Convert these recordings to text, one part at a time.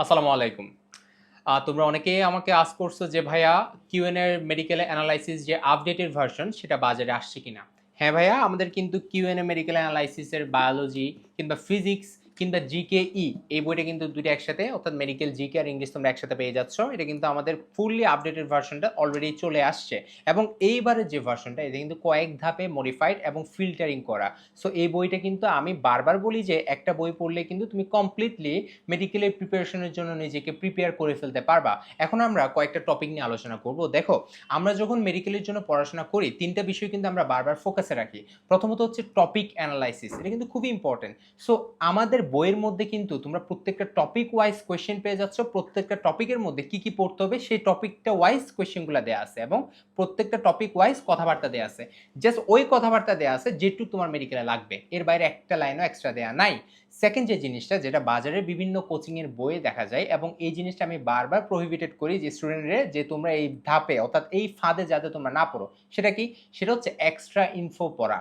আসসালামু আলাইকুম। তোমরা অনেকে আমাকে আস করছ যে, ভাইয়া কিউএন এর মেডিকেল অ্যানালাইসিস যে আপডেটেড ভার্সন সেটা বাজারে আসছে কিনা? হ্যাঁ ভাইয়া, আমাদের কিন্তু কিউএন এ মেডিকেল অ্যানালাইসিসের বায়োলজি কিংবা ফিজিক্স কিংবা জিকে ই এই বইটা কিন্তু দুটো একসাথে, অর্থাৎ মেডিকেল জিকে আর ইংলিশ তোমরা একসাথে পেয়ে যাচ্ছ। এটা কিন্তু আমাদের ফুললি আপডেটেড ভার্সনটা অলরেডি চলে আসছে। এবং এইবারের যে ভার্সনটা এটা কিন্তু কয়েক ধাপে মডিফাইড এবং ফিল্টারিং করা। সো এই বইটা কিন্তু আমি বারবার বলি যে, একটা বই পড়লে কিন্তু তুমি কমপ্লিটলি মেডিকেলের প্রিপারেশনের জন্য নিজেকে প্রিপেয়ার করে ফেলতে পারবা। এখন আমরা কয়েকটা টপিক নিয়ে আলোচনা করব। দেখো, আমরা যখন মেডিকেলের জন্য পড়াশোনা করি, তিনটা বিষয় কিন্তু আমরা বারবার ফোকাসে রাখি। প্রথমত হচ্ছে টপিক অ্যানালাইসিস এটা কিন্তু খুবই ইম্পর্টেন্ট সো আমাদের বইয়ের মধ্যে কিন্তু তোমরা প্রত্যেকটা টপিক ওয়াইজ কোয়েশ্চেন পেয়ে যাচ্ছ। প্রত্যেকটা টপিকের মধ্যে কি কি পড়তে হবে সেই টপিকটা ওয়াইজ কোয়েশ্চেনগুলো দেওয়া আছে এবং প্রত্যেকটা টপিক ওয়াইজ কথাবার্তা দেওয়া আছে। জাস্ট ওই কথাবার্তা দেওয়া আছে যেটুকু তোমার মেডিকেলে লাগবে। এর বাইরে একটা লাইনও এক্সট্রা দেওয়া নাই। সেকেন্ড যে জিনিসটা যেটা বাজারের বিভিন্ন কোচিংয়ের বইয়ে দেখা যায় এবং এই জিনিসটা আমি বারবার প্রহিবিটেড করি যে স্টুডেন্টরে যে তোমরা এই ধাপে অর্থাৎ এই ফাঁদে যাতে তোমরা না পড়ো। সেটা কি? সেটা হচ্ছে এক্সট্রা ইনফো পড়া।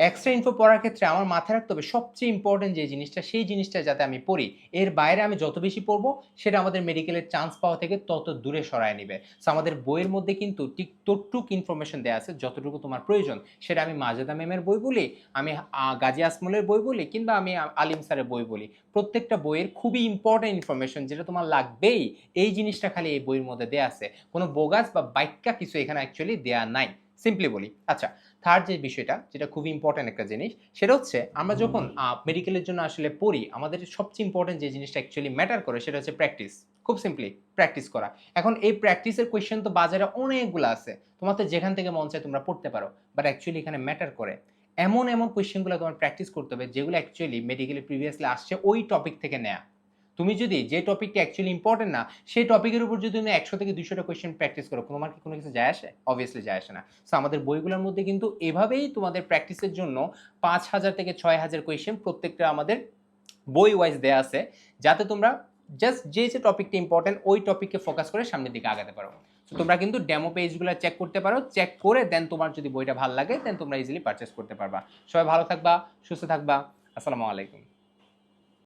এক্সট্রা ইনফো পড়ার ক্ষেত্রে আমার মাথায় রাখতে হবে সবচেয়ে ইম্পর্টেন্ট যে জিনিসটা, সেই জিনিসটা যাতে আমি পড়ি। এর বাইরে আমি যত বেশি পড়ব, সেটা আমাদের মেডিকেলের চান্স পাওয়া থেকে তত দূরে সরায় নেবে। সো আমাদের বইয়ের মধ্যে কিন্তু ঠিক ততটুক ইনফরমেশন দেওয়া আছে, যতটুকু তোমার প্রয়োজন, সেটা আমি মাজেদা ম্যামের বই বলি, আমি গাজী আসমলের বই বলি, কিংবা আমি আলিম স্যারের বই বলি। প্রত্যেকটা বইয়ের খুবই ইম্পর্টেন্ট ইনফরমেশন যেটা তোমার লাগবেই, এই জিনিসটা খালি এই বইয়ের মধ্যে দেওয়া আছে। কোনো বোগাস বা বাইক্কা কিছু এখানে অ্যাকচুয়ালি দেয়া নাই। সিম্পলি বলি। আচ্ছা থার্ড যে বিষয়টা, যেটা খুবই ইম্পর্টেন্ট একটা জিনিস, সেটা হচ্ছে আমরা যখন মেডিকেলের জন্য আসলে পড়ি, আমাদের সবচেয়ে ইম্পর্টেন্ট যে জিনিসটা অ্যাকচুয়ালি ম্যাটার করে, সেটা হচ্ছে প্র্যাকটিস খুব সিম্পলি প্র্যাকটিস করা। এখন এই প্র্যাকটিসের কোয়েশ্চেন তো বাজারে অনেকগুলো আছে। তোমাদের যেখান থেকে মন চায় তোমরা পড়তে পারো। বাট অ্যাকচুয়ালি এখানে ম্যাটার করে। এমন এমন কোয়েশ্চেনগুলো তোমার প্র্যাকটিস করতে হবে, যেগুলো অ্যাকচুয়ালি মেডিকেলে প্রিভিয়াসলি আসছে, ওই টপিক থেকে নেয়া। তুমি যদি যে টপিকটা অ্যাকচুয়ালি ইম্পর্টেন্ট না, সেই টপিকের উপর যদি তুমি একশো থেকে দুশোটা কোয়েশ্চেন প্র্যাকটিস করো তোমার কি কোনো কিছু যায় আসে? অবভিয়াসলি যায় আসে না। সো আমাদের বইগুলোর মধ্যে কিন্তু এভাবেই তোমাদের প্র্যাকটিসের জন্য পাঁচ হাজার থেকে ছয় হাজার কোয়েশ্চেন প্রত্যেকটা আমাদের বই ওয়াইজ দেওয়া আছে, যাতে তোমরা জাস্ট যে যে টপিকটা ইম্পর্টেন্ট ওই টপিককে ফোকাস করে সামনের দিকে আগাতে পারো। তো তোমরা কিন্তু ডেমো পেজগুলো চেক করতে পারো চেক করে দেন তোমার যদি বইটা ভালো লাগে দেন তোমরা ইজিলি পারচেস করতে পারবা। সবাই ভালো থাকবা, সুস্থ থাকবা। আসসালামু আলাইকুম।